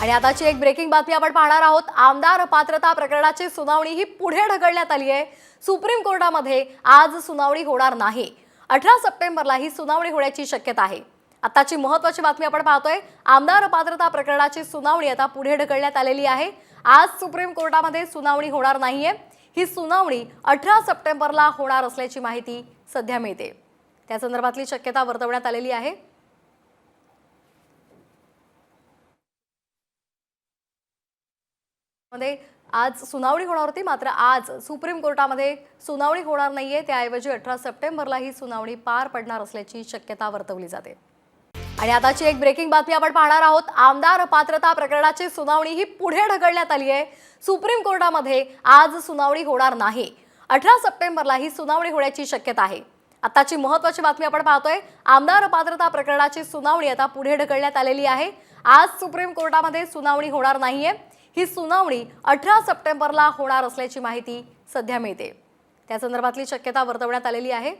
आणि आताची एक ब्रेकिंग बातमी आपण पाहणार आहोत. आमदार पात्रता प्रकरणाची सुनावणी ही पुढे ढकलण्यात आली आहे. सुप्रीम कोर्टामध्ये आज सुनावणी होणार नाही. अठरा सप्टेंबरला ही सुनावणी होण्याची शक्यता आहे. आताची महत्वाची बातमी आपण पाहतोय. आमदार पात्रता प्रकरणाची सुनावणी आता पुढे ढकलण्यात आलेली आहे. आज सुप्रीम कोर्टामध्ये सुनावणी होणार नाहीये. ही सुनावणी अठरा सप्टेंबरला होणार असल्याची माहिती सध्या मिळते. त्या संदर्भातली शक्यता वर्तवण्यात आलेली आहे. मध्ये आज सुनावणी होणार होती. मात्र आज सुप्रीम कोर्टामध्ये सुनावणी होणार नाहीये. त्याऐवजी अठरा सप्टेंबरला ही सुनावणी पार पडणार असल्याची शक्यता वर्तवली जाते. आणि आताची एक ब्रेकिंग बातमी आपण पाहणार आहोत. आमदार पात्रता प्रकरणाची सुनावणी ही पुढे ढकलण्यात आली आहे सुप्रीम कोर्टामध्ये आज सुनावणी होणार नाही. अठरा सप्टेंबरला ही सुनावणी होण्याची शक्यता आहे. आताची महत्वाची बातमी आपण पाहतोय. आमदार पात्रता प्रकरणाची सुनावणी आता पुढे ढकलण्यात आलेली आहे. आज सुप्रीम कोर्टामध्ये सुनावणी होणार नाहीये. ही सुनावणी अठरा सप्टेंबरला होणार असल्याची माहिती सध्या मिळते. त्या संदर्भातली शक्यता वर्तवण्यात आलेली आहे.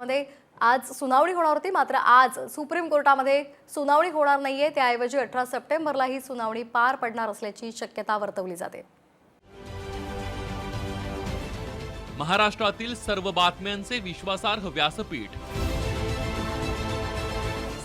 मध्ये आज सुनावणी होणार होती मात्र आज सुप्रीम कोर्टामध्ये सुनावणी होणार नाहीये. त्याऐवजी अठरा सप्टेंबरला ही सुनावणी पार पडणार असल्याची शक्यता वर्तवली जाते. महाराष्ट्रातील सर्व बातम्यांचे विश्वासार्ह व्यासपीठ